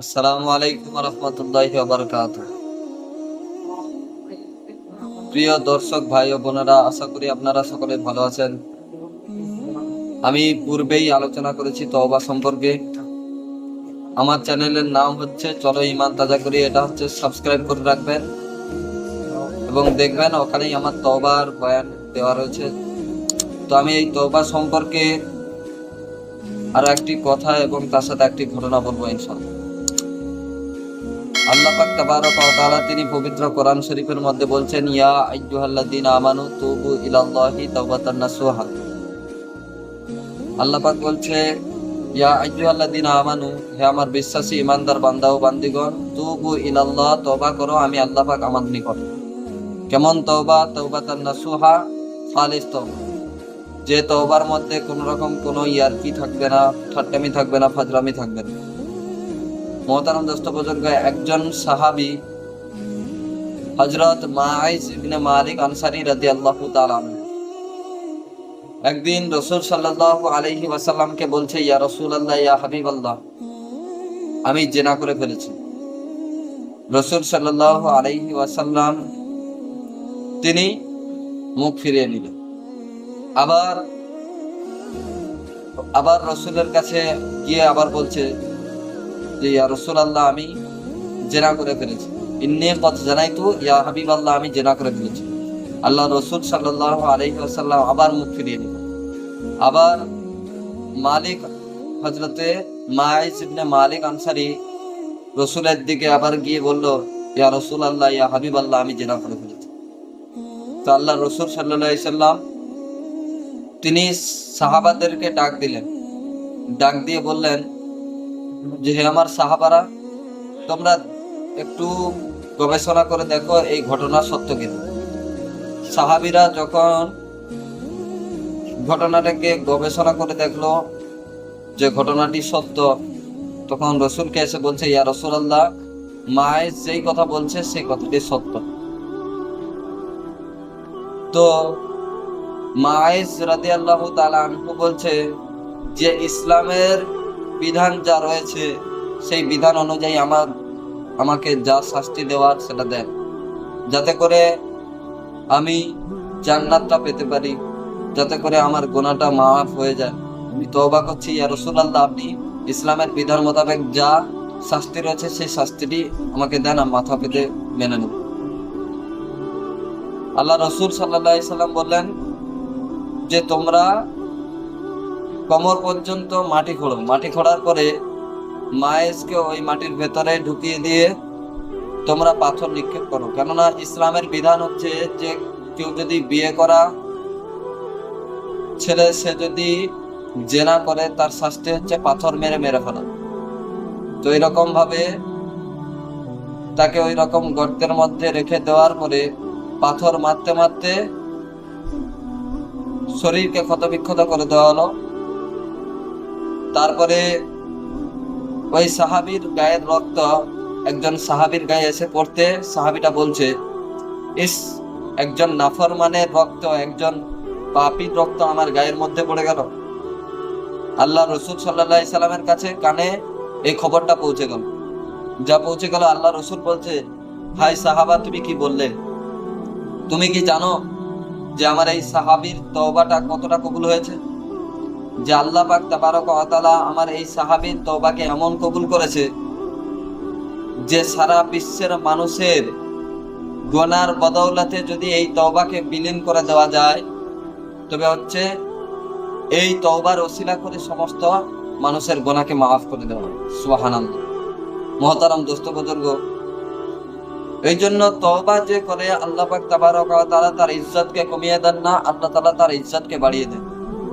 আসসালামু আলাইকুম রহমতুল্লাহ বারকাত প্রিয় দর্শক ভাই ও বোনেরা, আশা করি আপনারা সকলে ভালো আছেন। আমি পূর্বেই আলোচনা করেছি তওবা সম্পর্কে। আমার চ্যানেলের নাম হচ্ছে চলো ইমান তাজা করি, এটা হচ্ছে সাবস্ক্রাইব করে রাখবেন। এবং দেখবেন ওখানেই আমার তওবার বয়ান দেওয়া রয়েছে। তো আমি এই তওবা সম্পর্কে আরও একটি কথা এবং তার সাথে একটি ঘটনা বলব ইনশাআল্লাহ। তিনি পবিত্র কোরআন শরীফের মধ্যে বলছেন, ইয়া আমানু তুবু বলছে, ইয়া আমানু, হে আমার বিশ্বাসী, ইমানদার বান্দা বান্দিগণ, তুবু ইলাল্লাহ, তওবা করো, আমি আল্লাহ আমার নিকট। কেমন তওবা? তাওবাতান নাসুহা, খালিস যে তওবার মধ্যে কোন রকম কোনো ইয়ারকি থাকবে না, ঠাট্টামি থাকবে না ফাজরামি থাকবে না। মহতারাম বুজুর্গ একজন সাহাবি হযরত মাইজ ইবনে মালিক আনসারী তাআলা আনহু। একদিন রাসূল সাল্লাল্লাহু আলাইহি ওয়াসাল্লামকে বলছে, ইয়া রসুল আল্লাহ ইয়া হাবিব আল্লাহ আমি জেনা করে ফেলেছি। রাসূল সাল্লাল্লাহু আলাইহি ওয়াসাল্লাম তিনি মুখ ফিরিয়ে নিলেন। আবার আবার রসুলের কাছে গিয়ে আবার বলছে যে, ইয়া রসুল আল্লাহ আমি জেনা করে ফেলেছি। ইন্নে কত জানাই তো ইয়া হাবিব আল্লাহ আমি জেনা করে ফেলেছি। আল্লাহ রসুল সাল্লাহ আলহি আবার মুখ ফিরিয়ে নিল আবার মালিক হজরতে মাইজ ইবনে মালিক আনসারি রসুলের দিকে আবার গিয়ে বলল, ইয়া রসুল আল্লাহ ইয়া হাবিব আল্লাহ আমি জেনা করে ফেলেছি। তো আল্লাহ রসুল সাল্লাহ সাল্লাম তিনি সাহাবাদেরকে ডাক দিলেন। ডাক দিয়ে বললেন যে হে আমার সাহাবারা, তোমরা একটু গবেষণা করে দেখো এই ঘটনা সত্য কিনা। সাহাবিরা যখন ঘটনাটাকে গবেষণা করে দেখল যে ঘটনাটি সত্য, তখন রসুলকে এসে বলছে, ইয়া রসুল আল্লাহ মায়ের যেই কথা বলছে সেই কথাটি সত্য। তো মায়েস রাদি আল্লাহ আনহু বলছে যে ইসলামের বিধান যা রয়েছে, সেই বিধান অনুযায়ী আমার, আমাকে যা শাস্তি দেওয়ার সেটা দেন। যাতে করে আমি জান্নাতটা পেতে পারি, যাতে করে আমার গোনাটা মাফ হয়ে যায়। আমি তওবা করছি, ইয়া রাসূলুল্লাহ, আপনি ইসলামের বিধান মোতাবেক যা শাস্তি রয়েছে, সেই শাস্তিটি আমাকে দেন মাথা পেতে মেনে নেব আল্লাহ রসুল সাল্লাহ সাল্লাম বললেন যে তোমরা কমর পর্যন্ত মাটি খোঁড়ো মাটি খোঁড়ার পরে মায়েসকে ওই মাটির ভেতরে ঢুকিয়ে দিয়ে তোমরা পাথর নিক্ষেপ করো। কেননা ইসলামের বিধান হচ্ছে যে কেউ যদি বিয়ে করা ছেলে, সে যদি জেনা করে, তার শাস্তি হচ্ছে পাথর মেরে মেরে ফেলা। তো এরকম ভাবে তাকে ওই রকম গর্তের মধ্যে রেখে দেওয়ার পরে পাথর মারতে মারতে শরীরকে ক্ষতবিক্ষত করে দেওয়া হলো। তারপরে ওই সাহাবির গায়ের রক্ত, একজন সাহাবির গায়ে এসে পড়তে সাহাবিটা বলছে, ইস, একজন নাফর নাফরমানের রক্ত, একজন পাপির রক্ত আমার গায়ের মধ্যে পড়ে গেল। আল্লাহ রসুল সাল্লাহ সাল্লামের কাছে কানে এই খবরটা পৌঁছে গেল। যা পৌঁছে গেল, আল্লাহ রসুল বলছে হাই সাহাবা, তুমি কি বললে? তুমি কি জানো যে আমার এই সাহাবির তওবাটা কতটা কবুল হয়েছে? যে আল্লাহ পাক তাবারক তাআলা আমার এই সাহাবীর তওবাকে এমন কবুল করেছে যে সারা বিশ্বের মানুষের গোনার বদৌলতে যদি এই তওবাকে বিলীন করে দেওয়া যায়, তবে হচ্ছে এই তওবার ওসিলা করে সমস্ত মানুষের গোনাকে মাফ করে দেওয়া সুবহানাল্লাহ। মহতারাম দোস্ত বুজুর্গ এই জন্য তওবা যে করে আল্লাহ পাক তাবারক তাআলা তার ইজ্জতকে কমিয়ে দেন না, আল্লাহ তাআলা তার ইজ্জতকে বাড়িয়ে দেন।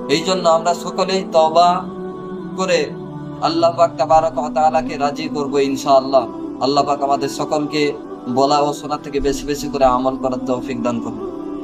এই জন্য আমরা সকলেই তবা করে আল্লাহ পাক রাজি করব ইনশাআল্লাহ। আল্লাহ পাক আমাদের সকলকে বলা ও শোনা থেকে বেশি বেশি করে আমল করার তৌফিক দান করুন।